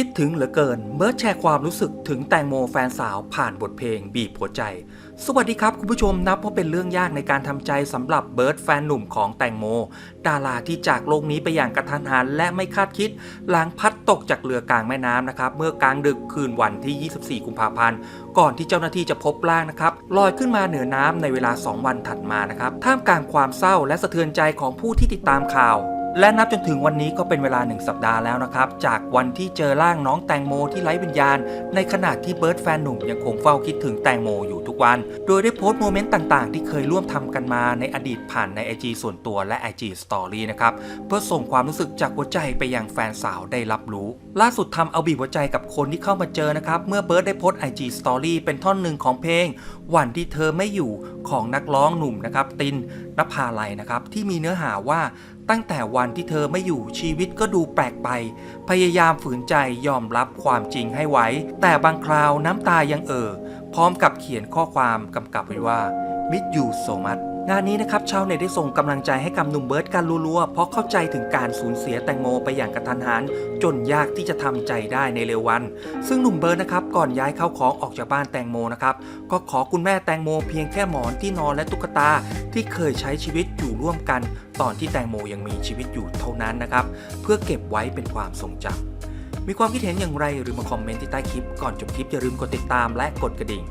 คิดถึงเหลือเกินเบิร์ดแชร์ความรู้สึกถึงแตงโมแฟนสาวผ่านบทเพลงบีบหัวใจ สวัสดีครับคุณผู้ชมนับว่าเป็นเรื่องยากในการทำใจสำหรับเบิร์ดแฟนหนุ่มของแตงโม ดาราที่จากโลกนี้ไปอย่างกระทันหันและไม่คาดคิด หลังพัดตกจากเรือกลางแม่น้ำนะครับ เมื่อกลางดึกคืนวันที่ 24 กุมภาพันธ์ก่อนที่เจ้าหน้าที่จะพบร่างนะครับลอยขึ้นมาเหนือน้ำในเวลา 2 วันถัดมานะครับท่ามกลางความเศร้าและสะเทือนใจของผู้ที่ติดตามข่าว และนับจนถึงวันนี้ก็เป็นเวลาหนึ่งสัปดาห์แล้วนะครับ จากวันที่เจอร่างน้องแตงโมที่ไร้วิญญาณ ในขณะที่เบิร์ดแฟนหนุ่มยังคงเฝ้าคิดถึงแตงโมอยู่ทุกวัน โดยได้โพสต์โมเมนต์ต่างๆ ที่เคยร่วมทำกันมาในอดีตผ่านใน IG ส่วนตัวและ IG Story นะครับ เพื่อส่งความรู้สึกจากหัวใจไปยังแฟนสาวได้รับรู้ ล่าสุดทำเอาบีบหัวใจกับคนที่เข้ามาเจอนะครับเมื่อเบิร์ดได้โพสต์ IG Story เป็นท่อนหนึ่งของเพลง วันที่เธอไม่อยู่ของนักร้องหนุ่มนะครับตินนภาลัยนะครับที่มีเนื้อหาว่า ตั้งแต่วันที่เธอไม่อยู่ชีวิตก็ดูแปลกไป พยายามฝืนใจยอมรับความจริงให้ไว้ แต่บางคราวน้ำตายังเอ่อพร้อมกับเขียนข้อความกำกับไว้ว่า มิดยูโซมัตงานนี้นะครับชาวเน็ตได้ส่งกำลังใจให้กับหนุ่มเบิร์ดกันรัวๆ เพราะเข้าใจถึงการสูญเสียแตงโมไปอย่างกระทันหันจนยากที่จะทำใจได้ในเร็ววัน ซึ่งหนุ่มเบิร์ดนะครับก่อนย้ายเข้าของออกจากบ้านแตงโมนะครับก็ขอคุณแม่แตงโมเพียงแค่หมอนที่นอนและตุ๊กตาที่เคยใช้ชีวิตอยู่ร่วมกัน ตอนที่แตงโมยังมีชีวิตอยู่เท่านั้นนะครับเพื่อเก็บไว้เป็นความทรงจำมีความคิดเห็นอย่างไรหรือมาคอมเมนต์ที่ใต้คลิปก่อนจบคลิปอย่าลืมกดติดตามและกดกระดิ่ง